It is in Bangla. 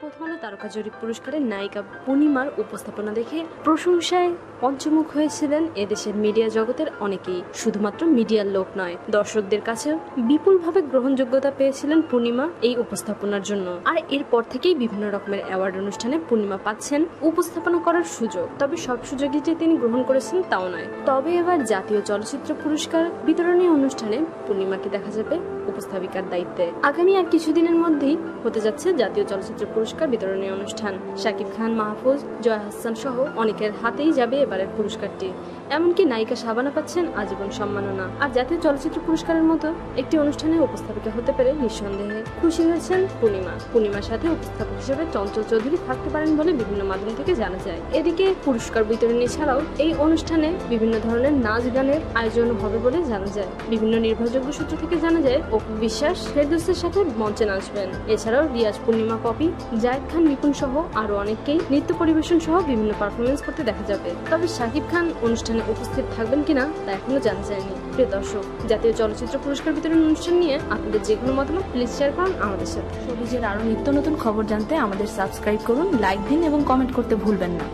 প্রথম আলো তারকা জরিপ পুরস্কারের নায়িকা পূর্ণিমার উপস্থাপনা দেখে প্রশংসায় পঞ্চমুখ হয়েছিলেন এদেশের মিডিয়া জগতের অনেকেই, শুধুমাত্র মিডিয়ার লোক নয়। দর্শকদের কাছেও বিপুলভাবে গ্রহণযোগ্যতা পেয়েছিলেন পূর্ণিমা এই উপস্থাপনার জন্য। আর এরপর থেকেই বিভিন্ন রকমের অ্যাওয়ার্ড অনুষ্ঠানে পূর্ণিমা পাচ্ছেন, উপস্থাপনা করার সুযোগ। তবে সব সুযোগই যে তিনি গ্রহণ করেছেন তাও নয়। তবে এবার জাতীয় চলচ্চিত্র পুরস্কার বিতরণী অনুষ্ঠানে পূর্ণিমাকে দেখা যাবে উপস্থাপিকার দায়িত্বে। আগামী আর কিছুদিনের মধ্যেই হতে যাচ্ছে জাতীয় চলচ্চিত্র পুরস্কার বিতরণী অনুষ্ঠান। শাকিব খান, মাহফুজ, জয় হাসান সহ অনেকের হাতেই যাবে এবারের পুরস্কারটি। এমনকি নায়িকা শাবানা পাচ্ছেন আজীবন সম্মাননা। আর জাতীয় চলচ্চিত্র পুরস্কারের মতো একটি অনুষ্ঠানে উপস্থাপিকা হতে পেরে নিঃসন্দেহে খুশি হয়েছেন পূর্ণিমা। পূর্ণিমার সাথে উপস্থাপক হিসেবে চঞ্চল চৌধুরী থাকতে পারেন বলে বিভিন্ন মাধ্যম থেকে জানা যায়। এদিকে পুরস্কার বিতরণী ছাড়াও এই অনুষ্ঠানে বিভিন্ন ধরনের নাচ গানের আয়োজন হবে বলে জানা যায়। বিভিন্ন নির্ভরযোগ্য সূত্র থেকে জানা যায়, অপু বিশ্বাস ফেরদৌসের সাথে মঞ্চে নাচবেন। এছাড়াও রিয়াজ পূর্ণিমা কপি, জায়েদ খান নিপুণ সহ আরও অনেককেই নৃত্য পরিবেশন সহ বিভিন্ন পারফরমেন্স করতে দেখা যাবে। তবে শাকিব খান অনুষ্ঠানে উপস্থিত থাকবেন কিনা তা এখনও জানা যায়নি। প্রিয় দর্শক, জাতীয় চলচ্চিত্র পুরস্কার বিতরণ অনুষ্ঠান নিয়ে আপনাদের যে কোনো মতামত প্লিজ শেয়ার করুন আমাদের সাথে। সবুজের আরও নিত্য নতুন খবর জানতে আমাদের সাবস্ক্রাইব করুন লাইক দিন এবং কমেন্ট করতে ভুলবেন না।